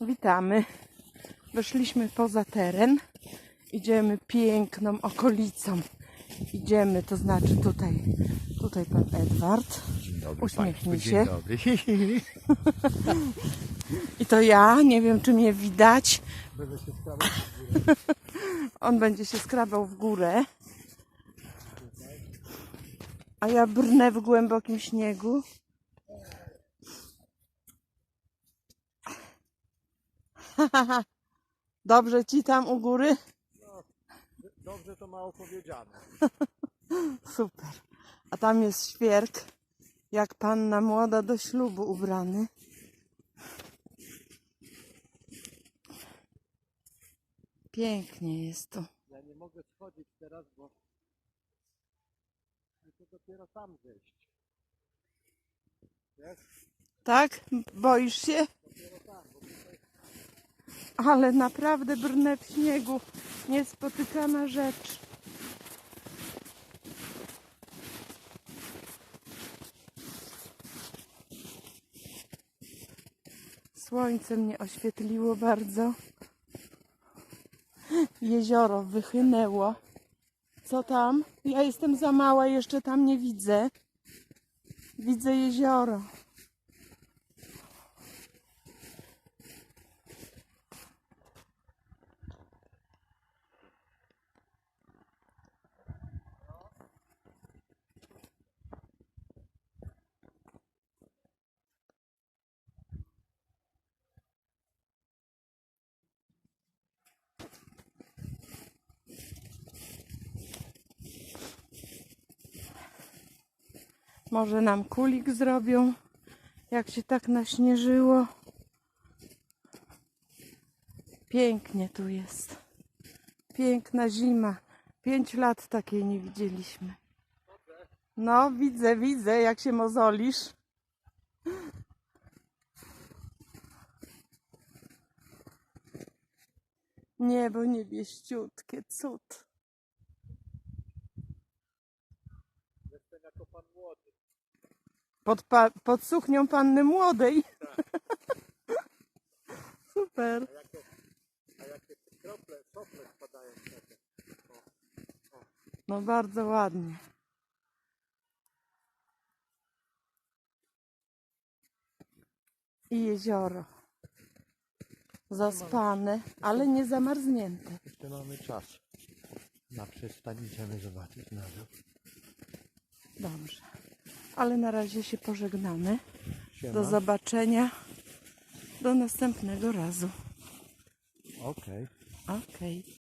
Witamy. Wyszliśmy poza teren. Idziemy piękną okolicą. Idziemy, to znaczy tutaj, tutaj pan Edward. Dzień dobry Uśmiechnij państwu, się. Dzień dobry. I to ja, nie wiem czy mnie widać. Będę się starał. On będzie się skrabał w górę. A ja brnę w głębokim śniegu. Dobrze ci tam u góry? Dobrze to mało powiedziane. Super. A tam jest świerk, jak panna młoda do ślubu ubrany. Pięknie jest tu. Ja nie mogę schodzić teraz, bo muszę dopiero tam zejść. Tak? Boisz się? Ale naprawdę brnę w śniegu. Niespotykana rzecz. Słońce mnie oświetliło bardzo. Jezioro wychynęło. Co tam? Ja jestem za mała, jeszcze tam nie widzę. Widzę jezioro. Może nam kulik zrobią, jak się tak naśnieżyło. Pięknie tu jest. Piękna zima. Pięć lat takiej nie widzieliśmy. No, widzę, widzę, jak się mozolisz. Niebo niebieściutkie, cud. Jako pan młody. Pod, pa- pod suknią panny młodej. Super. A jakie, a jakie te krople, sople spadają wtedy. No bardzo ładnie. I jezioro. Zaspane, ale nie zamarznięte. Jeszcze mamy czas. Na przystań idziemy zobaczyć na dół. Dobrze. Ale na razie się pożegnamy. Siema. Do zobaczenia. Do następnego razu. Okej. Okej.